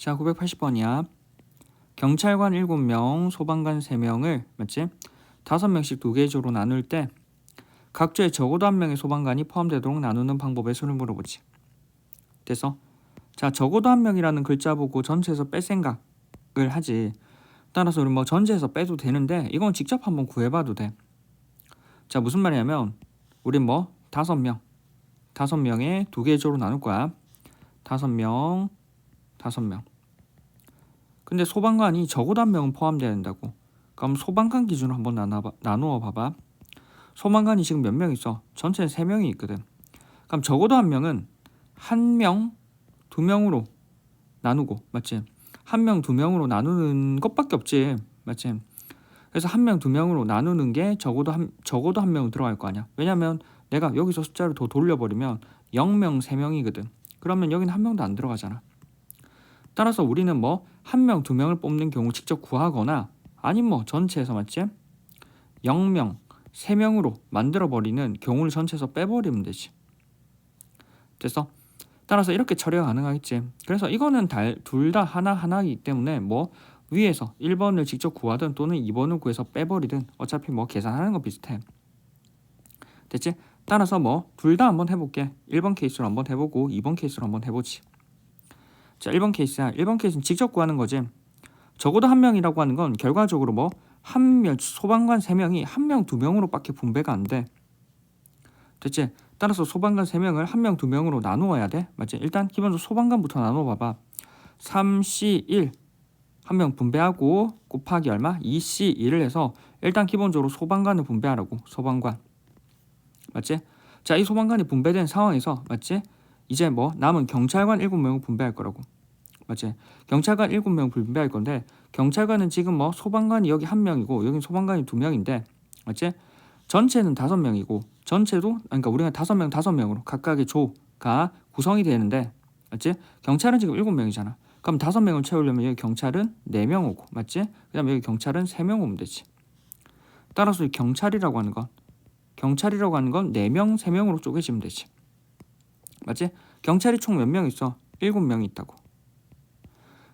자, 980번이야. 경찰관 7명, 소방관 3명을 맞지? 5명씩 두 개의 조로 나눌 때 각조에 적어도 한 명의 소방관이 포함되도록 나누는 방법의 수를 물어보지. 됐어? 자, 적어도 한 명이라는 글자 보고 전체에서 뺄 생각을 하지. 따라서 우리 뭐 전체에서 빼도 되는데 이건 직접 한번 구해봐도 돼. 자, 무슨 말이냐면 우리 뭐 다섯 명, 다섯 명의 두 개의 조로 나눌 거야. 다섯 명, 다섯 명. 근데 소방관이 적어도 한 명은 포함돼야 된다고. 그럼 소방관 기준으로 한번 나눠 나누어 봐봐. 소방관이 지금 몇 명 있어? 전체 세 명이 있거든. 그럼 적어도 한 명은 한 명, 두 명으로 나누고 맞지? 한 명, 두 명으로 나누는 것밖에 없지, 맞지? 그래서 한 명, 두 명으로 나누는 게 적어도 한 적어도 한 명은 들어갈 거 아니야. 왜냐면 내가 여기서 숫자를 더 돌려버리면 0명, 3명이거든. 그러면 여기는 한 명도 안 들어가잖아. 따라서 우리는 뭐한 명, 두 명을 뽑는 경우 직접 구하거나 아니면 뭐 전체에서 맞지? 0명, 3명으로 만들어 버리는 경우를 전체에서 빼버리면 되지. 됐어? 따라서 이렇게 처리가 가능하겠지. 그래서 이거는 둘 다 하나 하나이기 때문에 뭐 위에서 1번을 직접 구하든 또는 2번을 구해서 빼버리든 어차피 뭐 계산하는 거 비슷해. 됐지? 따라서 뭐 둘 다 한번 해볼게. 1번 케이스로 한번 해보고 2번 케이스로 한번 해보지. 자, 1번 케이스야. 1번 케이스는 직접 구하는 거지. 적어도 한 명이라고 하는 건 결과적으로 뭐 한 명 소방관 3명이 한 명, 두 명으로밖에 분배가 안 돼. 됐지? 따라서 소방관 3명을 한 명, 두 명으로 나누어야 돼. 맞지? 일단 기본적으로 소방관부터 나눠 봐봐. 3C1 한 명 분배하고 곱하기 얼마? 2C1을 해서 일단 기본적으로 소방관을 분배하라고. 소방관. 맞지? 자, 이 소방관이 분배된 상황에서 맞지? 이제 뭐 남은 경찰관 7명을 분배할 거라고. 맞지? 경찰관 7명 분배할 건데 경찰관은 지금 뭐 소방관이 여기 한 명이고 여기 소방관이 두 명인데 맞지? 전체는 다섯 명이고 전체도 그러니까 우리가 다섯 명 다섯 명으로 각각의 조가 구성이 되는데 맞지? 경찰은 지금 일곱 명이잖아. 그럼 다섯 명을 채우려면 여기 경찰은 네 명 오고 맞지? 그다음에 여기 경찰은 세 명 오면 되지. 따라서 이 경찰이라고 하는 건 경찰이라고 하는 건 네 명, 세 명으로 쪼개지면 되지. 맞지? 경찰이 총 몇 명 있어? 일곱 명이 있다고.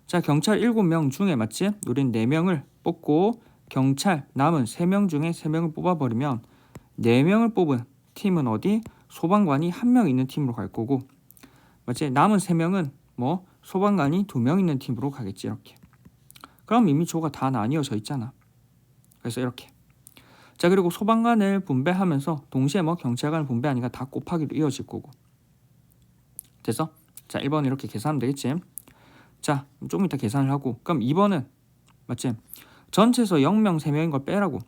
자, 경찰 일곱 명 중에 맞지? 우린 네 명을 뽑고 경찰 남은 세명 중에 세 명을 뽑아버리면 네 명을 뽑은 팀은 어디? 소방관이 한명 있는 팀으로 갈 거고 맞지? 남은 세 명은 뭐 소방관이 두명 있는 팀으로 가겠지 이렇게. 그럼 이미 조가 다 나뉘어져 있잖아. 그래서 이렇게. 자 그리고 소방관을 분배하면서 동시에 뭐 경찰관을 분배하니까 다 곱하기로 이어질 거고. 됐어? 자 1번 이렇게 계산하면 되겠지. 자좀 이따 계산을 하고 그럼 2번은 맞지? 전체에서 0명 3명인 걸 빼라고.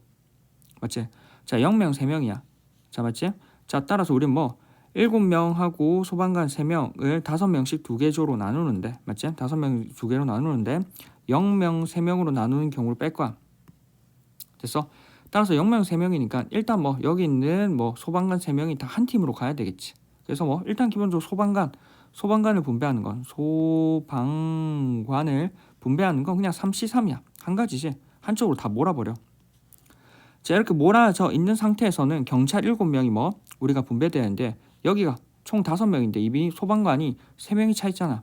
맞지? 자 0명 3명이야. 자 맞지? 자 따라서 우리는 뭐 7명하고 소방관 3명을 5명씩 두 개 조로 나누는데 맞지? 5명 두 개로 나누는데 0명 3명으로 나누는 경우를 뺄 거야. 됐어? 따라서 0명 3명이니까 일단 뭐 여기 있는 뭐 소방관 3명이 다 한 팀으로 가야 되겠지. 그래서 뭐 일단 기본적으로 소방관 소방관을 분배하는 건 소방관을 분배하는 건 그냥 3C3이야. 한 가지지. 한쪽으로 다 몰아버려. 자 이렇게 몰아져 있는 상태에서는 경찰 7명이 뭐 우리가 분배되는데 여기가 총 5명인데 이미 소방관이 3명이 차 있잖아.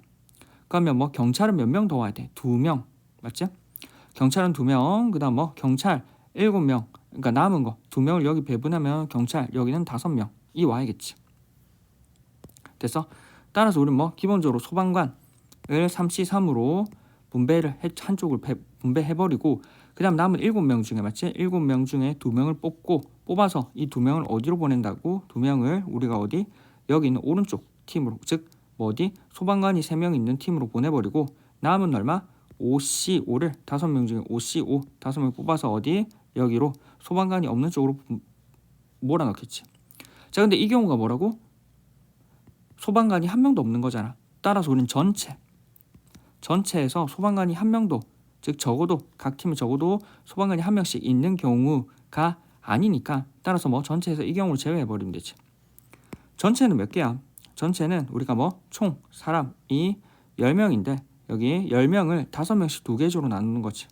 그러면 뭐 경찰은 몇 명 더 와야 돼? 2명. 맞지? 경찰은 2명. 그다음 뭐 경찰 7명. 그러니까 남은 거 2명을 여기 배분하면 경찰 여기는 5명이 와야겠지. 됐어? 따라서 우리는 뭐 기본적으로 소방관을 3C3으로 분배를 해, 한쪽을 배, 분배해버리고 그 다음 남은 7명 중에 맞지? 7명 중에 2명을 뽑고 뽑아서 이 2명을 어디로 보낸다고? 2명을 우리가 어디? 여기 있는 오른쪽 팀으로 즉 뭐 어디? 소방관이 3명 있는 팀으로 보내버리고 남은 얼마? 5C5를 5명 중에 5C5 5명 뽑아서 어디? 여기로 소방관이 없는 쪽으로 몰아넣겠지. 자 근데 이 경우가 뭐라고? 소방관이 한 명도 없는 거잖아. 따라서 우리는 전체 전체에서 소방관이 한 명도 즉 적어도 각 팀에 적어도 소방관이 한 명씩 있는 경우가 아니니까 따라서 뭐 전체에서 이 경우를 제외해 버리면 되지. 전체는 몇 개야? 전체는 우리가 뭐 총 사람이 10명인데 여기 10명을 5명씩 두 개조로 나누는 거지.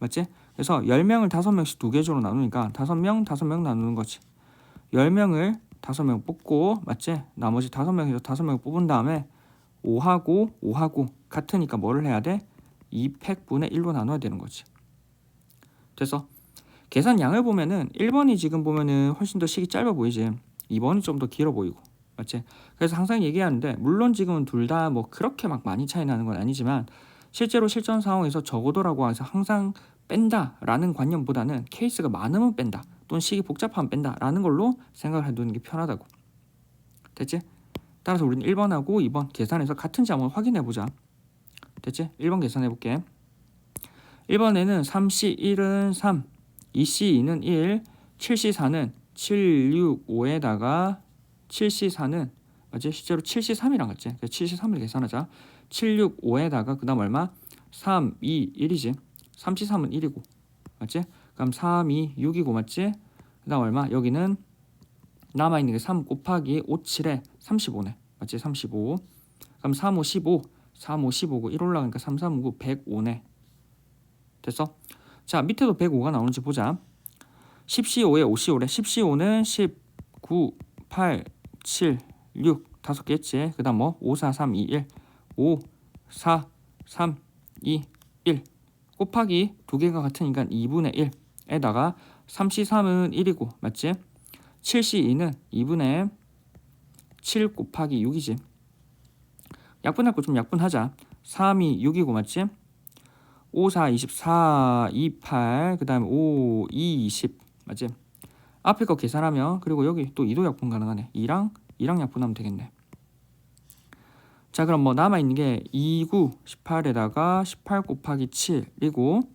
맞지? 그래서 10명을 5명씩 두 개조로 나누니까 5명, 5명 나누는 거지. 10명을 5명 뽑고 맞지? 나머지 5명에서 5명 뽑은 다음에 5하고 5하고 같으니까 뭐를 해야 돼? 2팩분의 1로 나눠야 되는 거지. 됐어. 계산 양을 보면은 1번이 지금 보면은 훨씬 더 식이 짧아 보이지. 2번이 좀 더 길어 보이고. 맞지? 그래서 항상 얘기하는데 물론 지금은 둘 다 뭐 그렇게 막 많이 차이 나는 건 아니지만 실제로 실전 상황에서 적어도라고 해서 항상 뺀다라는 관념보다는 케이스가 많으면 뺀다 또는 식이 복잡하면 뺀다라는 걸로 생각을 해두는 게 편하다고. 됐지? 따라서 우리는 1번하고 2번 계산해서 같은지 한번 확인해 보자. 됐지? 1번 계산해 볼게. 1번에는 3C1은 3, 2C2는 1, 7C4는 765에다가 7C4는 맞지? 실제로 7C3이랑 같지? 그래서 7C3을 계산하자. 765에다가 그 다음 얼마? 3, 2, 1이지. 3C3은 1이고. 맞지? 그럼 3, 2, 6이고 맞지? 그 다음 얼마? 여기는 남아 있는 게 3 곱하기 5, 7에 35네. 맞지? 35. 그럼 3, 5, 15. 3, 5, 15고 1 올라가니까 3, 3, 9, 105네. 됐어? 자, 밑에도 105가 나오는지 보자. 10C5에 5C5래. 10C5는 10, 9, 8, 7, 6 다섯 개 했지. 그 다음 뭐 5, 4, 3, 2, 1. 5, 4, 3, 2, 1 곱하기 두 개가 같으니까 2분의 1 에다가 3C3은 1이고 맞지? 7C2는 2분의 7 곱하기 6이지. 약분할 거 좀 약분하자. 3이 6이고 맞지? 5, 4, 24, 2, 8, 그 다음에 5, 2, 20 맞지? 앞에 거 계산하면 그리고 여기 또 2도 약분 가능하네. 2랑 2랑 약분하면 되겠네. 자 그럼 뭐 남아있는 게 2, 9, 18에다가 18 곱하기 7이고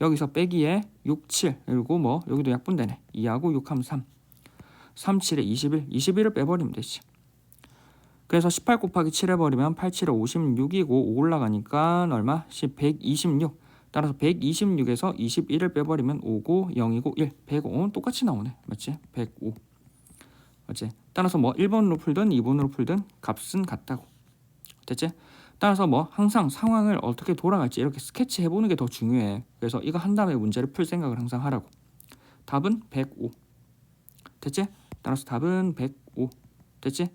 여기서 빼기에 6, 7 그리고 뭐 여기도 약분되네. 2하고 6하면 3 3, 7에 21 21을 빼버리면 되지. 그래서 18 곱하기 7 해버리면 8, 7에 56이고 5 올라가니까 얼마? 10, 126 따라서 126에서 21을 빼버리면 5고 0이고 1 105는 똑같이 나오네 맞지? 105 맞지? 따라서 뭐 1번으로 풀든 2번으로 풀든 값은 같다고 됐지? 따라서 뭐 항상 상황을 어떻게 돌아갈지 이렇게 스케치 해 보는 게 더 중요해 그래서 이거 한 다음에 문제를 풀 생각을 항상 하라고 답은 105 됐지? 따라서 답은 105 됐지?